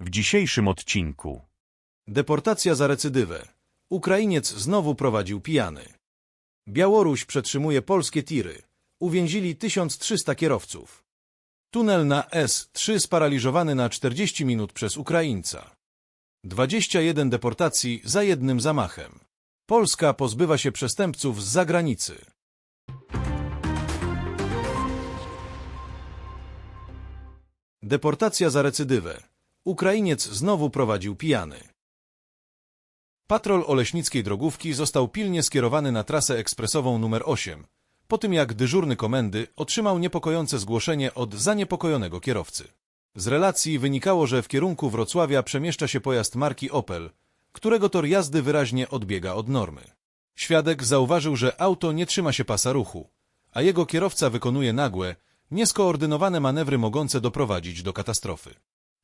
W dzisiejszym odcinku Deportacja za recydywę. Ukrainiec znowu prowadził pijany. Białoruś przetrzymuje polskie tiry. Uwięzili 1300 kierowców. Tunel na S3 sparaliżowany na 40 minut przez Ukraińca. 21 deportacji za jednym zamachem. Polska pozbywa się przestępców z zagranicy. Deportacja za recydywę. Ukrainiec znowu prowadził pijany. Patrol Oleśnickiej Drogówki został pilnie skierowany na trasę ekspresową numer 8, po tym jak dyżurny komendy otrzymał niepokojące zgłoszenie od zaniepokojonego kierowcy. Z relacji wynikało, że w kierunku Wrocławia przemieszcza się pojazd marki Opel, którego tor jazdy wyraźnie odbiega od normy. Świadek zauważył, że auto nie trzyma się pasa ruchu, a jego kierowca wykonuje nagłe, nieskoordynowane manewry mogące doprowadzić do katastrofy.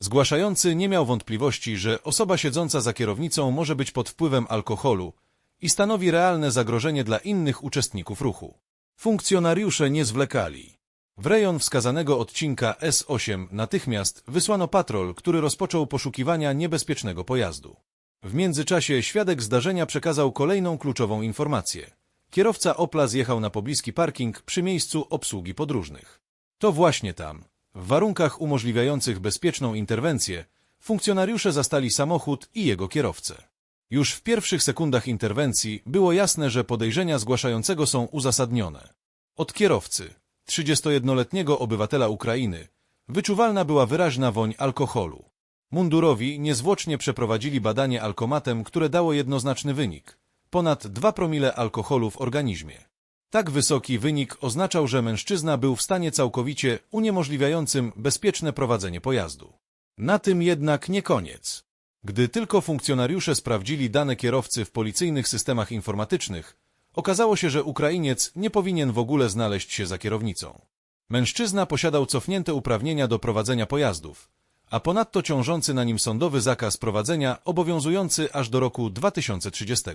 Zgłaszający nie miał wątpliwości, że osoba siedząca za kierownicą może być pod wpływem alkoholu i stanowi realne zagrożenie dla innych uczestników ruchu. Funkcjonariusze nie zwlekali. W rejon wskazanego odcinka S8 natychmiast wysłano patrol, który rozpoczął poszukiwania niebezpiecznego pojazdu. W międzyczasie świadek zdarzenia przekazał kolejną kluczową informację. Kierowca Opla zjechał na pobliski parking przy miejscu obsługi podróżnych. To właśnie tam, w warunkach umożliwiających bezpieczną interwencję, funkcjonariusze zastali samochód i jego kierowcę. Już w pierwszych sekundach interwencji było jasne, że podejrzenia zgłaszającego są uzasadnione. Od kierowcy, 31-letniego obywatela Ukrainy, wyczuwalna była wyraźna woń alkoholu. Mundurowi niezwłocznie przeprowadzili badanie alkomatem, które dało jednoznaczny wynik. Ponad 2 promile alkoholu w organizmie. Tak wysoki wynik oznaczał, że mężczyzna był w stanie całkowicie uniemożliwiającym bezpieczne prowadzenie pojazdu. Na tym jednak nie koniec. Gdy tylko funkcjonariusze sprawdzili dane kierowcy w policyjnych systemach informatycznych, okazało się, że Ukrainiec nie powinien w ogóle znaleźć się za kierownicą. Mężczyzna posiadał cofnięte uprawnienia do prowadzenia pojazdów, a ponadto ciążący na nim sądowy zakaz prowadzenia obowiązujący aż do roku 2030.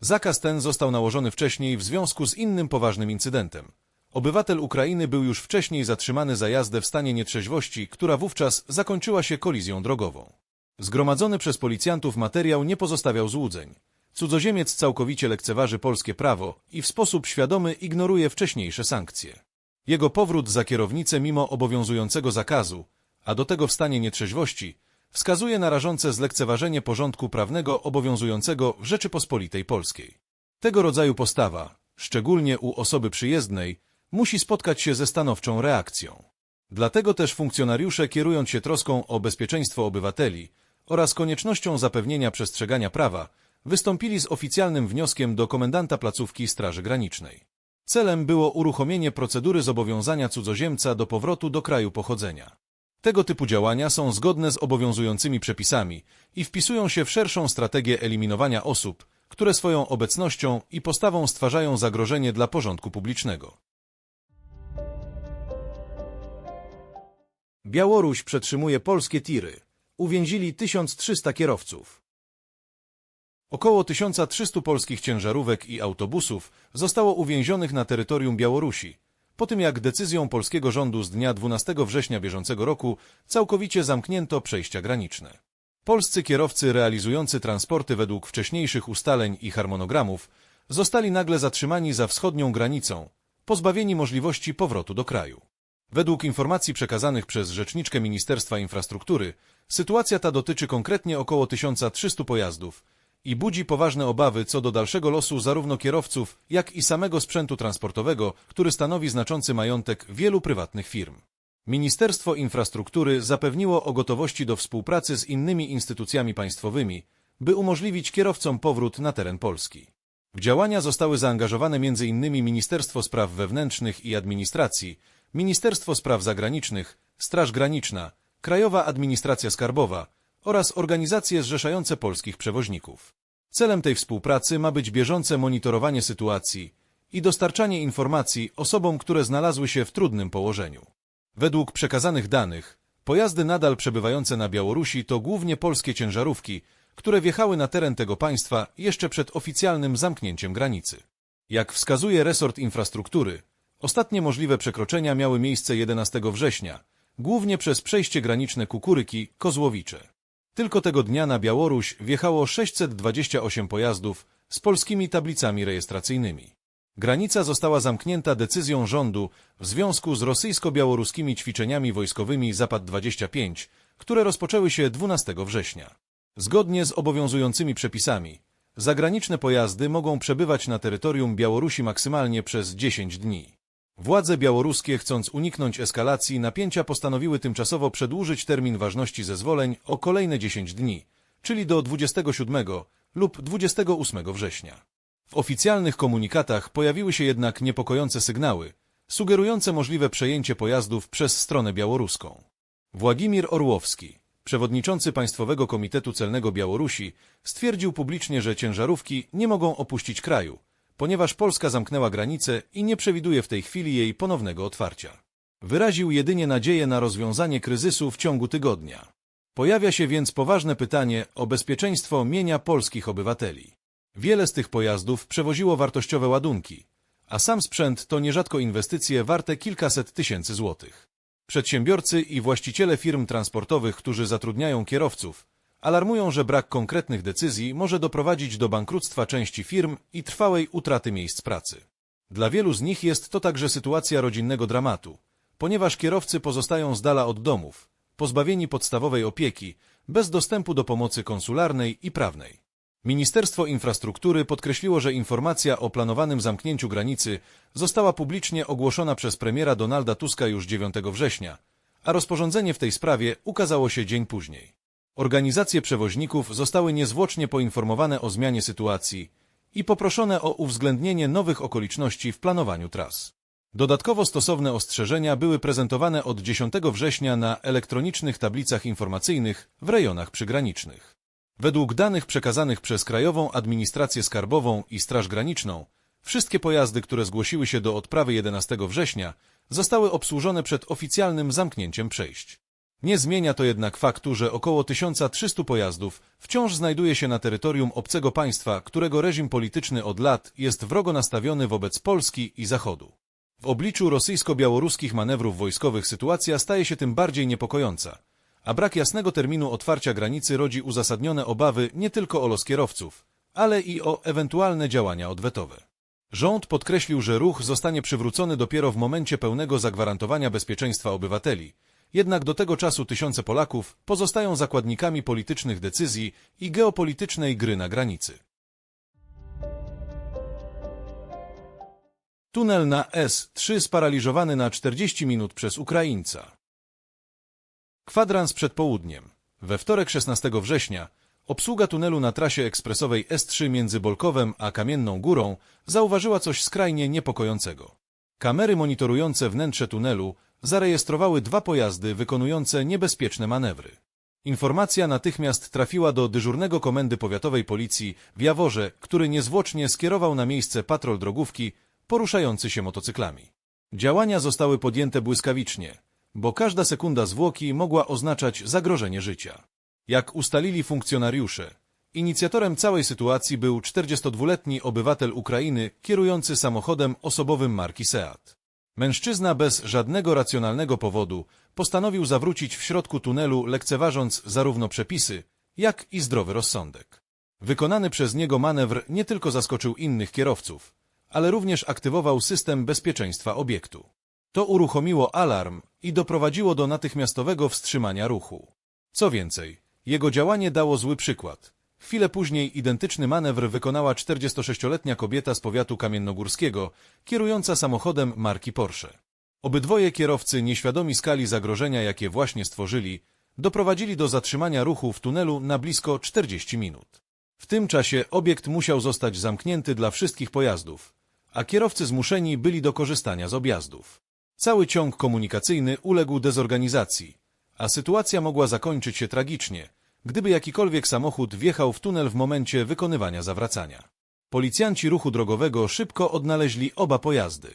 Zakaz ten został nałożony wcześniej w związku z innym poważnym incydentem. Obywatel Ukrainy był już wcześniej zatrzymany za jazdę w stanie nietrzeźwości, która wówczas zakończyła się kolizją drogową. Zgromadzony przez policjantów materiał nie pozostawiał złudzeń. Cudzoziemiec całkowicie lekceważy polskie prawo i w sposób świadomy ignoruje wcześniejsze sankcje. Jego powrót za kierownicę mimo obowiązującego zakazu, a do tego w stanie nietrzeźwości, wskazuje na rażące zlekceważenie porządku prawnego obowiązującego w Rzeczypospolitej Polskiej. Tego rodzaju postawa, szczególnie u osoby przyjezdnej, musi spotkać się ze stanowczą reakcją. Dlatego też funkcjonariusze, kierując się troską o bezpieczeństwo obywateli oraz koniecznością zapewnienia przestrzegania prawa, wystąpili z oficjalnym wnioskiem do komendanta placówki Straży Granicznej. Celem było uruchomienie procedury zobowiązania cudzoziemca do powrotu do kraju pochodzenia. Tego typu działania są zgodne z obowiązującymi przepisami i wpisują się w szerszą strategię eliminowania osób, które swoją obecnością i postawą stwarzają zagrożenie dla porządku publicznego. Białoruś przetrzymuje polskie tiry. Uwięzili 1300 kierowców. Około 1300 polskich ciężarówek i autobusów zostało uwięzionych na terytorium Białorusi, po tym jak decyzją polskiego rządu z dnia 12 września bieżącego roku całkowicie zamknięto przejścia graniczne. Polscy kierowcy realizujący transporty według wcześniejszych ustaleń i harmonogramów zostali nagle zatrzymani za wschodnią granicą, pozbawieni możliwości powrotu do kraju. Według informacji przekazanych przez rzeczniczkę Ministerstwa Infrastruktury, sytuacja ta dotyczy konkretnie około 1300 pojazdów i budzi poważne obawy co do dalszego losu zarówno kierowców, jak i samego sprzętu transportowego, który stanowi znaczący majątek wielu prywatnych firm. Ministerstwo Infrastruktury zapewniło o gotowości do współpracy z innymi instytucjami państwowymi, by umożliwić kierowcom powrót na teren Polski. W działania zostały zaangażowane m.in. Ministerstwo Spraw Wewnętrznych i Administracji, Ministerstwo Spraw Zagranicznych, Straż Graniczna, Krajowa Administracja Skarbowa oraz organizacje zrzeszające polskich przewoźników. Celem tej współpracy ma być bieżące monitorowanie sytuacji i dostarczanie informacji osobom, które znalazły się w trudnym położeniu. Według przekazanych danych, pojazdy nadal przebywające na Białorusi to głównie polskie ciężarówki, które wjechały na teren tego państwa jeszcze przed oficjalnym zamknięciem granicy. Jak wskazuje resort infrastruktury, ostatnie możliwe przekroczenia miały miejsce 11 września, głównie przez przejście graniczne Kukuryki-Kozłowicze. Tylko tego dnia na Białoruś wjechało 628 pojazdów z polskimi tablicami rejestracyjnymi. Granica została zamknięta decyzją rządu w związku z rosyjsko-białoruskimi ćwiczeniami wojskowymi Zapad-25, które rozpoczęły się 12 września. Zgodnie z obowiązującymi przepisami, zagraniczne pojazdy mogą przebywać na terytorium Białorusi maksymalnie przez 10 dni. Władze białoruskie, chcąc uniknąć eskalacji napięcia, postanowiły tymczasowo przedłużyć termin ważności zezwoleń o kolejne 10 dni, czyli do 27 lub 28 września. W oficjalnych komunikatach pojawiły się jednak niepokojące sygnały, sugerujące możliwe przejęcie pojazdów przez stronę białoruską. Władimir Orłowski, przewodniczący Państwowego Komitetu Celnego Białorusi, stwierdził publicznie, że ciężarówki nie mogą opuścić kraju, ponieważ Polska zamknęła granice i nie przewiduje w tej chwili jej ponownego otwarcia. Wyraził jedynie nadzieję na rozwiązanie kryzysu w ciągu tygodnia. Pojawia się więc poważne pytanie o bezpieczeństwo mienia polskich obywateli. Wiele z tych pojazdów przewoziło wartościowe ładunki, a sam sprzęt to nierzadko inwestycje warte kilkaset tysięcy złotych. Przedsiębiorcy i właściciele firm transportowych, którzy zatrudniają kierowców, alarmują, że brak konkretnych decyzji może doprowadzić do bankructwa części firm i trwałej utraty miejsc pracy. Dla wielu z nich jest to także sytuacja rodzinnego dramatu, ponieważ kierowcy pozostają z dala od domów, pozbawieni podstawowej opieki, bez dostępu do pomocy konsularnej i prawnej. Ministerstwo Infrastruktury podkreśliło, że informacja o planowanym zamknięciu granicy została publicznie ogłoszona przez premiera Donalda Tuska już 9 września, a rozporządzenie w tej sprawie ukazało się dzień później. Organizacje przewoźników zostały niezwłocznie poinformowane o zmianie sytuacji i poproszone o uwzględnienie nowych okoliczności w planowaniu tras. Dodatkowo stosowne ostrzeżenia były prezentowane od 10 września na elektronicznych tablicach informacyjnych w rejonach przygranicznych. Według danych przekazanych przez Krajową Administrację Skarbową i Straż Graniczną, wszystkie pojazdy, które zgłosiły się do odprawy 11 września, zostały obsłużone przed oficjalnym zamknięciem przejść. Nie zmienia to jednak faktu, że około 1300 pojazdów wciąż znajduje się na terytorium obcego państwa, którego reżim polityczny od lat jest wrogo nastawiony wobec Polski i Zachodu. W obliczu rosyjsko-białoruskich manewrów wojskowych sytuacja staje się tym bardziej niepokojąca, a brak jasnego terminu otwarcia granicy rodzi uzasadnione obawy nie tylko o los kierowców, ale i o ewentualne działania odwetowe. Rząd podkreślił, że ruch zostanie przywrócony dopiero w momencie pełnego zagwarantowania bezpieczeństwa obywateli, jednak do tego czasu tysiące Polaków pozostają zakładnikami politycznych decyzji i geopolitycznej gry na granicy. Tunel na S3 sparaliżowany na 40 minut przez Ukraińca. Kwadrans przed południem. We wtorek 16 września obsługa tunelu na trasie ekspresowej S3 między Bolkowem a Kamienną Górą zauważyła coś skrajnie niepokojącego. Kamery monitorujące wnętrze tunelu zarejestrowały dwa pojazdy wykonujące niebezpieczne manewry. Informacja natychmiast trafiła do dyżurnego komendy powiatowej policji w Jaworze, który niezwłocznie skierował na miejsce patrol drogówki poruszający się motocyklami. Działania zostały podjęte błyskawicznie, bo każda sekunda zwłoki mogła oznaczać zagrożenie życia. Jak ustalili funkcjonariusze, inicjatorem całej sytuacji był 42-letni obywatel Ukrainy kierujący samochodem osobowym marki Seat. Mężczyzna bez żadnego racjonalnego powodu postanowił zawrócić w środku tunelu, lekceważąc zarówno przepisy, jak i zdrowy rozsądek. Wykonany przez niego manewr nie tylko zaskoczył innych kierowców, ale również aktywował system bezpieczeństwa obiektu. To uruchomiło alarm i doprowadziło do natychmiastowego wstrzymania ruchu. Co więcej, jego działanie dało zły przykład. Chwilę później identyczny manewr wykonała 46-letnia kobieta z powiatu kamiennogórskiego, kierująca samochodem marki Porsche. Obydwoje kierowcy, nieświadomi skali zagrożenia, jakie właśnie stworzyli, doprowadzili do zatrzymania ruchu w tunelu na blisko 40 minut. W tym czasie obiekt musiał zostać zamknięty dla wszystkich pojazdów, a kierowcy zmuszeni byli do korzystania z objazdów. Cały ciąg komunikacyjny uległ dezorganizacji, a sytuacja mogła zakończyć się tragicznie, gdyby jakikolwiek samochód wjechał w tunel w momencie wykonywania zawracania. Policjanci ruchu drogowego szybko odnaleźli oba pojazdy.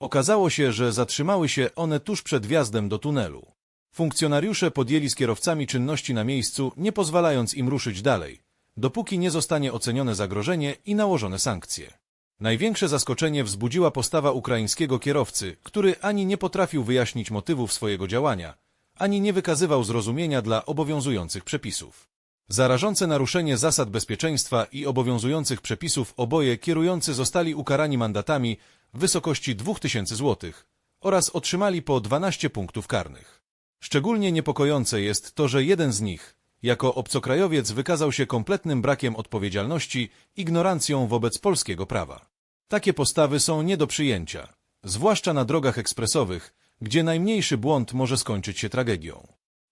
Okazało się, że zatrzymały się one tuż przed wjazdem do tunelu. Funkcjonariusze podjęli z kierowcami czynności na miejscu, nie pozwalając im ruszyć dalej, dopóki nie zostanie ocenione zagrożenie i nałożone sankcje. Największe zaskoczenie wzbudziła postawa ukraińskiego kierowcy, który ani nie potrafił wyjaśnić motywów swojego działania, ani nie wykazywał zrozumienia dla obowiązujących przepisów. Za rażące naruszenie zasad bezpieczeństwa i obowiązujących przepisów oboje kierujący zostali ukarani mandatami w wysokości 2000 zł oraz otrzymali po 12 punktów karnych. Szczególnie niepokojące jest to, że jeden z nich, jako obcokrajowiec, wykazał się kompletnym brakiem odpowiedzialności, ignorancją wobec polskiego prawa. Takie postawy są nie do przyjęcia, zwłaszcza na drogach ekspresowych, gdzie najmniejszy błąd może skończyć się tragedią.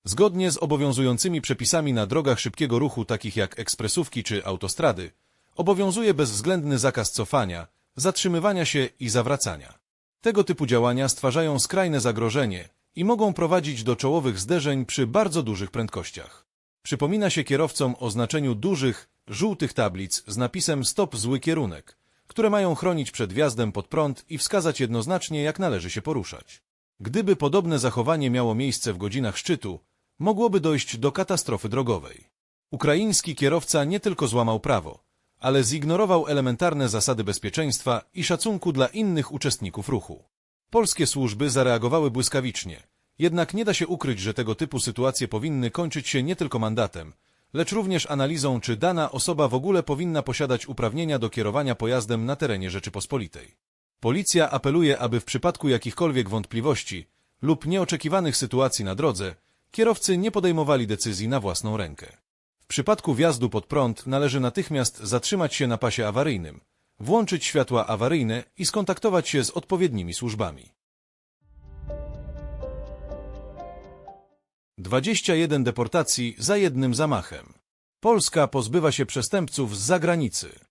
Zgodnie z obowiązującymi przepisami na drogach szybkiego ruchu, takich jak ekspresówki czy autostrady, obowiązuje bezwzględny zakaz cofania, zatrzymywania się i zawracania. Tego typu działania stwarzają skrajne zagrożenie i mogą prowadzić do czołowych zderzeń przy bardzo dużych prędkościach. Przypomina się kierowcom o znaczeniu dużych, żółtych tablic z napisem Stop zły kierunek, które mają chronić przed wjazdem pod prąd i wskazać jednoznacznie, jak należy się poruszać. Gdyby podobne zachowanie miało miejsce w godzinach szczytu, mogłoby dojść do katastrofy drogowej. Ukraiński kierowca nie tylko złamał prawo, ale zignorował elementarne zasady bezpieczeństwa i szacunku dla innych uczestników ruchu. Polskie służby zareagowały błyskawicznie, jednak nie da się ukryć, że tego typu sytuacje powinny kończyć się nie tylko mandatem, lecz również analizą, czy dana osoba w ogóle powinna posiadać uprawnienia do kierowania pojazdem na terenie Rzeczypospolitej. Policja apeluje, aby w przypadku jakichkolwiek wątpliwości lub nieoczekiwanych sytuacji na drodze, kierowcy nie podejmowali decyzji na własną rękę. W przypadku wjazdu pod prąd należy natychmiast zatrzymać się na pasie awaryjnym, włączyć światła awaryjne i skontaktować się z odpowiednimi służbami. 21 deportacji za jednym zamachem. Polska pozbywa się przestępców z zagranicy.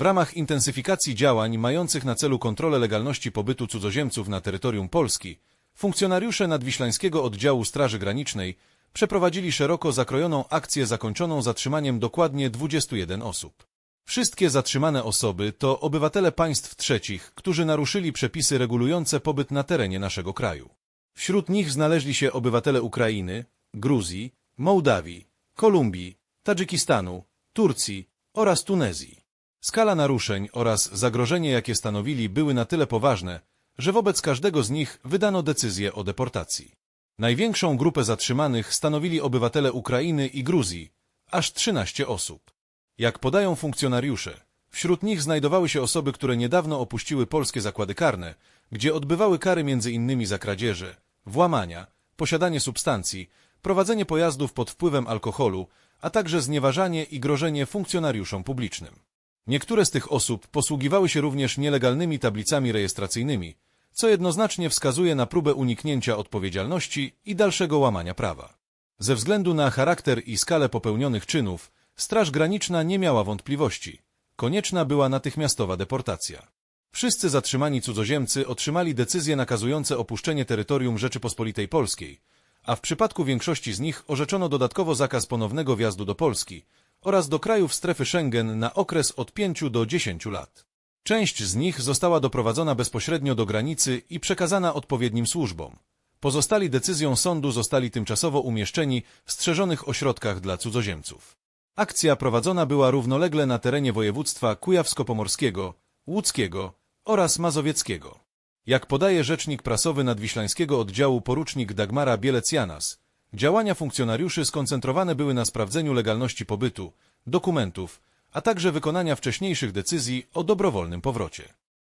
W ramach intensyfikacji działań mających na celu kontrolę legalności pobytu cudzoziemców na terytorium Polski, funkcjonariusze nadwiślańskiego oddziału Straży Granicznej przeprowadzili szeroko zakrojoną akcję zakończoną zatrzymaniem dokładnie 21 osób. Wszystkie zatrzymane osoby to obywatele państw trzecich, którzy naruszyli przepisy regulujące pobyt na terenie naszego kraju. Wśród nich znaleźli się obywatele Ukrainy, Gruzji, Mołdawii, Kolumbii, Tadżykistanu, Turcji oraz Tunezji. Skala naruszeń oraz zagrożenie, jakie stanowili, były na tyle poważne, że wobec każdego z nich wydano decyzję o deportacji. Największą grupę zatrzymanych stanowili obywatele Ukrainy i Gruzji, aż 13 osób. Jak podają funkcjonariusze, wśród nich znajdowały się osoby, które niedawno opuściły polskie zakłady karne, gdzie odbywały kary innymi za kradzieże, włamania, posiadanie substancji, prowadzenie pojazdów pod wpływem alkoholu, a także znieważanie i grożenie funkcjonariuszom publicznym. Niektóre z tych osób posługiwały się również nielegalnymi tablicami rejestracyjnymi, co jednoznacznie wskazuje na próbę uniknięcia odpowiedzialności i dalszego łamania prawa. Ze względu na charakter i skalę popełnionych czynów, Straż Graniczna nie miała wątpliwości. Konieczna była natychmiastowa deportacja. Wszyscy zatrzymani cudzoziemcy otrzymali decyzje nakazujące opuszczenie terytorium Rzeczypospolitej Polskiej, a w przypadku większości z nich orzeczono dodatkowo zakaz ponownego wjazdu do Polski oraz do krajów strefy Schengen na okres od 5 do 10 lat. Część z nich została doprowadzona bezpośrednio do granicy i przekazana odpowiednim służbom. Pozostali decyzją sądu zostali tymczasowo umieszczeni w strzeżonych ośrodkach dla cudzoziemców. Akcja prowadzona była równolegle na terenie województwa kujawsko-pomorskiego, łódzkiego oraz mazowieckiego. Jak podaje rzecznik prasowy nadwiślańskiego oddziału porucznik Dagmara Bielec-Janas, działania funkcjonariuszy skoncentrowane były na sprawdzeniu legalności pobytu, dokumentów, a także wykonania wcześniejszych decyzji o dobrowolnym powrocie.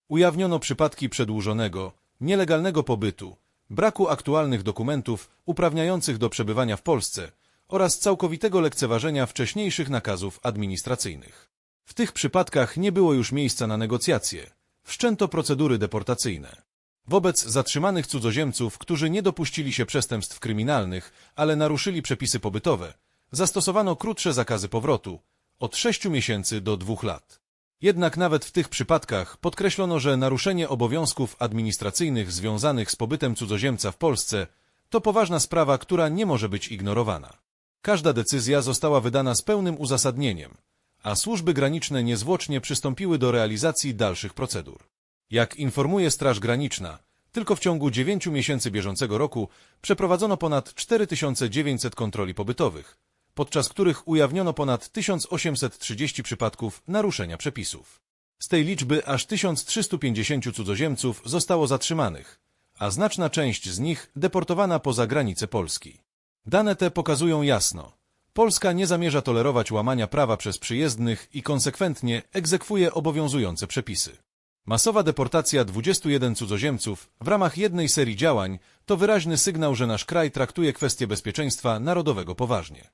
Ujawniono przypadki przedłużonego, nielegalnego pobytu, braku aktualnych dokumentów uprawniających do przebywania w Polsce oraz całkowitego lekceważenia wcześniejszych nakazów administracyjnych. W tych przypadkach nie było już miejsca na negocjacje, wszczęto procedury deportacyjne. Wobec zatrzymanych cudzoziemców, którzy nie dopuścili się przestępstw kryminalnych, ale naruszyli przepisy pobytowe, zastosowano krótsze zakazy powrotu, od 6 miesięcy do 2 lat. Jednak nawet w tych przypadkach podkreślono, że naruszenie obowiązków administracyjnych związanych z pobytem cudzoziemca w Polsce to poważna sprawa, która nie może być ignorowana. Każda decyzja została wydana z pełnym uzasadnieniem, a służby graniczne niezwłocznie przystąpiły do realizacji dalszych procedur. Jak informuje Straż Graniczna, tylko w ciągu 9 miesięcy bieżącego roku przeprowadzono ponad 4900 kontroli pobytowych, podczas których ujawniono ponad 1830 przypadków naruszenia przepisów. Z tej liczby aż 1350 cudzoziemców zostało zatrzymanych, a znaczna część z nich deportowana poza granice Polski. Dane te pokazują jasno, Polska nie zamierza tolerować łamania prawa przez przyjezdnych i konsekwentnie egzekwuje obowiązujące przepisy. Masowa deportacja 21 cudzoziemców w ramach jednej serii działań to wyraźny sygnał, że nasz kraj traktuje kwestie bezpieczeństwa narodowego poważnie.